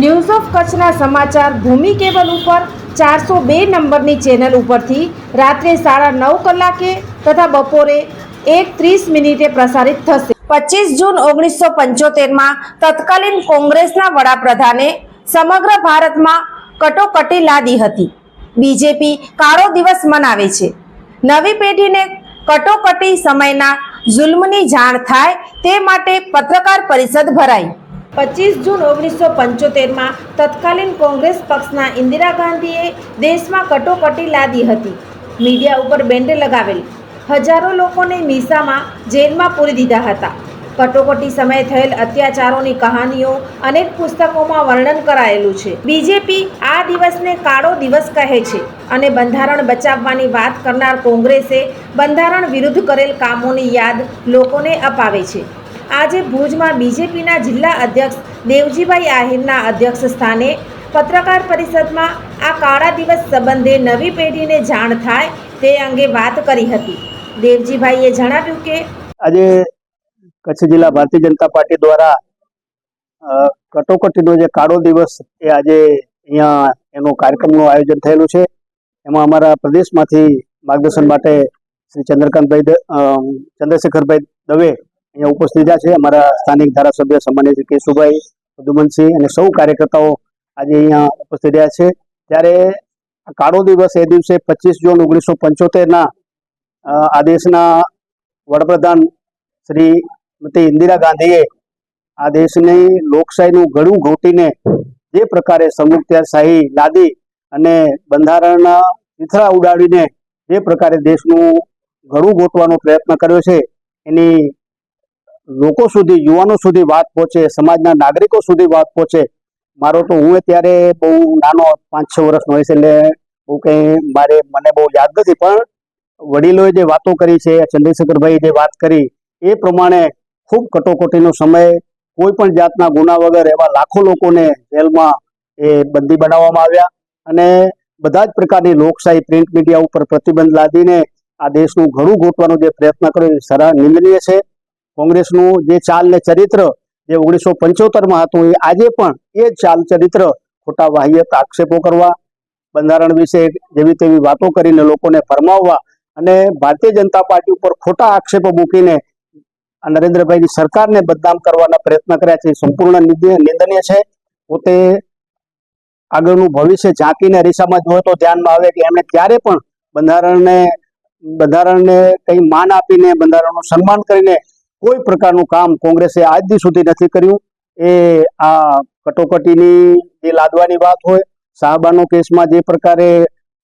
news of કચ્છના સમાચાર ભૂમિ cable ઉપર ચારસો બે નંબરની ચેનલ ઉપરથી રાત્રે સાડા નવ કલાકે તથા બપોરે એક ત્રીસ મિનિટે પ્રસારિત થશે. પચીસ જૂન ઓગણીસો પંચોતેરમાં તત્કાલીન કોંગ્રેસના વડાપ્રધાને સમગ્ર ભારતમાં કટોકટી લાદી હતી. બીજેપી કાળો દિવસ મનાવે છે. નવી પેઢીને કટોકટી સમયના જુલ્મની જાણ થાય તે માટે પત્રકાર પરિષદ ભરાઈ. પચીસ જૂન ઓગણીસો પંચોતેરમાં તત્કાલીન કોંગ્રેસ પક્ષના ઇન્દિરા ગાંધીએ દેશમાં કટોકટી લાદી હતી. મીડિયા ઉપર બેન્ડ લગાવેલ હજારો લોકોને મીસામાં જેલમાં પૂરી દીધા હતા. કટોકટી સમયે થયેલ અત્યાચારોની કહાનીઓ અનેક પુસ્તકોમાં વર્ણન કરાયેલું છે. બીજેપી આ દિવસને કાળો દિવસ કહે છે અને બંધારણ બચાવવાની વાત કરનાર કોંગ્રેસે બંધારણ વિરુદ્ધ કરેલ કામોની યાદ લોકોને અપાવે છે. આજે ભુજમાં બીજેપીના જિલ્લા અધ્યક્ષ દેવજીભાઈ આહિરના અધ્યક્ષ સ્થાને પત્રકાર પરિષદમાં આ કાળા દિવસ સંબંધે નવી પેઢીને જાણ થાય તે અંગે વાત કરી હતી. દેવજીભાઈએ જણાવ્યું કે આજે કચ્છ જિલ્લા ભારતીય જનતા પાર્ટી દ્વારા કટોકટીનો જે કાળો દિવસ એ આજે અહીંયા એનો કાર્યક્રમનું આયોજન થયેલું છે. એમાં અમારા પ્રદેશમાંથી માર્ગદર્શન માટે શ્રી ચંદ્રકાંતભાઈ ચંદ્રશેખરભાઈ દવે અહીંયા ઉપસ્થિત રહ્યા છે અમારા સ્થાનિક ધારાસભ્ય શ્રી કેશુભાઈ મધુમનસિંહ અને સૌ કાર્યકર્તાઓ આજે અહીંયા ઉપસ્થિત રહ્યા છે. ત્યારે કાળો દિવસ એ દિવસે પચીસ જૂન ઓગણીસો પંચોતેરના આ દેશના વડાપ્રધાન શ્રીમતી ઇન્દિરા ગાંધીએ આ દેશની લોકશાહીનું ગળું ઘોટીને જે પ્રકારે શાહી લાદી અને બંધારણના ચીથડા ઉડાડીને જે પ્રકારે દેશનું ગળું ગોટવાનો પ્રયત્ન કર્યો છે, એની લોકો સુધી, યુવાનો સુધી વાત પહોંચે, સમાજના નાગરિકો સુધી વાત પહોંચે. મારો તો હું ત્યારે બહુ નાનો પાંચ છ વર્ષનો છે એટલે બહુ કંઈ મારે, મને બહુ યાદ નથી. પણ વડીલોએ જે વાતો કરી છે ચંદ્રશેખરભાઈ જે વાત કરી, એ પ્રમાણે ખૂબ કટોકટીનો સમય કોઈ પણ જાતના ગુના વગર એવા લાખો લોકોને જેલમાં એ બંદી બનાવવામાં આવ્યા. અને બધા જ પ્રકારની લોકશાહી, પ્રિન્ટ મીડિયા ઉપર પ્રતિબંધ લાદીને આ દેશનું ઘણું ગોઠવાનો જે પ્રયત્ન કર્યો, એ સરા નિંદનીય છે. કોંગ્રેસનું જે ચાલ ને ચરિત્ર જે ઓગણીસો પંચોતેરમાં હતું, એ આજે પણ એ ચાલ ચરિત્ર ખોટા વાહિયત આક્ષેપો કરવા, બંધારણ વિશે જેવી તેવી વાતો કરીને લોકોને ફરમાવવા અને ભારતીય જનતા પાર્ટી ઉપર ખોટા આક્ષેપો મૂકીને નરેન્દ્રભાઈની સરકારને બદનામ કરવાના પ્રયત્ન કર્યા છે. સંપૂર્ણ નિંદનીય છે. પોતે આગળનું ભવિષ્ય ઝાંકીને અરીસામાં જોયો તો ધ્યાનમાં આવે કે એમણે ક્યારે પણ બંધારણને બંધારણને કંઈ માન આપીને, બંધારણનું સન્માન કરીને કોઈ પ્રકારનું કામ કોંગ્રેસે આજ દી સુધી નથી કર્યું. એ આ કટોકટીની જે લાદવાની વાત હોય, સાહબાનો કેસમાં જે પ્રકારે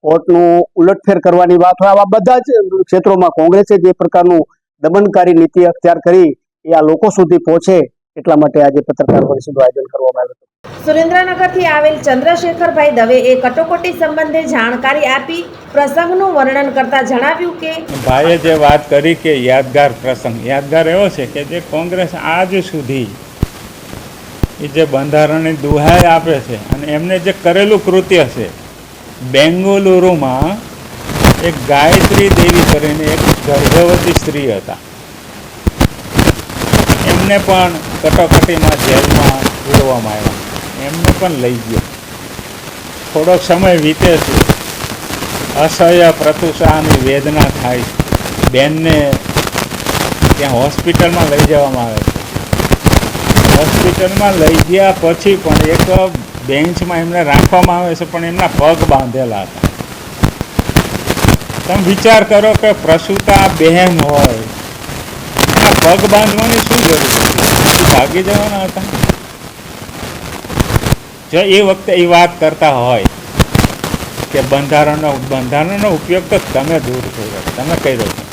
કોર્ટનું ઉલટફેર કરવાની વાત હોય, આવા બધા જ ક્ષેત્રોમાં કોંગ્રેસે જે પ્રકારનું દમનકારી નીતિ અખ્તિયાર કરી, એ આ લોકો સુધી પહોંચે. એટલા માટે આજે પત્રકાર પરિષદનું આયોજન કરવામાં આવ્યું હતું. સુરેન્દ્રનગરથી આવેલ ચંદ્રશેખરભાઈ દવેએ કટોકટી સંબંધે જાણકારી આપી પ્રસંગનું વર્ણન કરતા જણાવ્યું કે ભાઈએ જે વાત કરી કે યાદગાર પ્રસંગ યાદગાર એવો છે કે જે કોંગ્રેસ આજ સુધી એ જે બંધારણની દુહાઈ આપે છે અને એમને જે કરેલું કૃત્ય છે બેંગલુરુમાં એક ગાયત્રી દેવી કરીને એક ગર્ભવતી સ્ત્રી હતા. એમને પણ કટોકટીમાં જેલમાં પૂરવામાં આવ્યા. એમને પણ લઈ ગયો. થોડોક સમય વીતે છે. અસહ્ય પ્રતુષાની વેદના થાય. બેનને ત્યાં હોસ્પિટલમાં લઈ જવામાં આવે છે. હોસ્પિટલમાં લઈ ગયા પછી પણ એક બેન્ચમાં એમને રાખવામાં આવે છે, પણ એમના પગ બાંધેલા હતા. તમે વિચાર કરો કે પ્રસૂતા બહેન હોય. પગ બાંધવાની શું જરૂર? ભાગી જવાના હતા. જો એ વખતે એ વાત કરતા હોય કે બંધારણનો બંધારણનો ઉપયોગ તો તમે દૂર કર્યો, તમે કર્યો છે.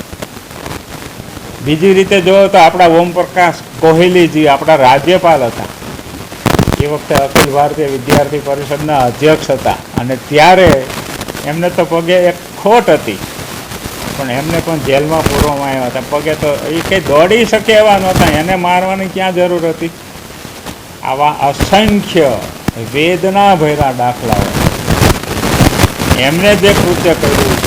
બીજી રીતે જોવો તો આપણા ઓમ પ્રકાશ કોહલીજી આપણા રાજ્યપાલ હતા. એ વખતે અખિલ ભારતીય વિદ્યાર્થી પરિષદના અધ્યક્ષ હતા અને ત્યારે એમને તો પગે એક ખોટ હતી. પણ એમને પણ જેલમાં પૂરવામાં આવ્યા હતા. પગે તો એ કંઈ દોડી શકે એવા નહોતા. એને મારવાની ક્યાં જરૂર હતી? આવા અસંખ્ય વેદના ભર્યા દાખલાઓ. એમને જે કૃત્ય કર્યું,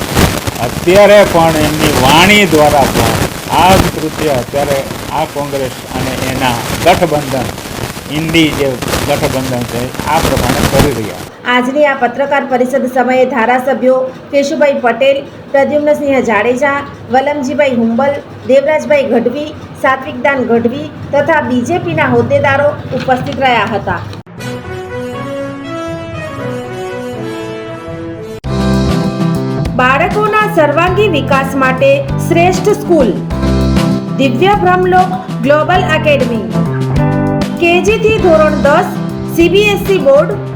અત્યારે પણ એમની વાણી દ્વારા પણ આ જ કૃત્ય અત્યારે આ કોંગ્રેસ અને એના ગઠબંધન ઇન્ડી જે ગઠબંધન છે, આ પ્રમાણે કરી રહ્યા આજની આ પત્રકાર પરિષદ સમયે ધારાસભ્યો કેશુભાઈ પટેલ પ્રદ્યુમ્નસિંહ જાડેજા, વલમજીભાઈ હુંબલ, દેવરાજભાઈ ગઢવી સાત્વિકદાન ગઢવી તથા બીજેપીના હોદ્દેદારો ઉપસ્થિત રહ્યા હતા. બાળકોના સર્વાંગી વિકાસ માટે શ્રેષ્ઠ સ્કૂલ. દિવ્ય બ્રહ્મલોક ગ્લોબલ એકેડમી. કેજીથી ધોરણ દસ સીબીએસઈ બોર્ડ